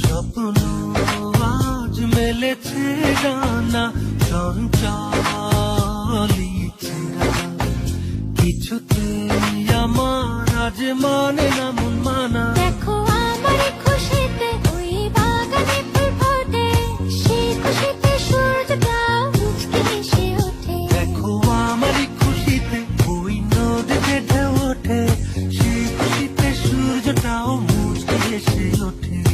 স্বপ্ন মেলেছে জানা কিছুতে আমার আজ মানে নদীতে ঢেউ ওঠে। শীত শীতে সূর্যটাও মুচকে এসে ওঠে।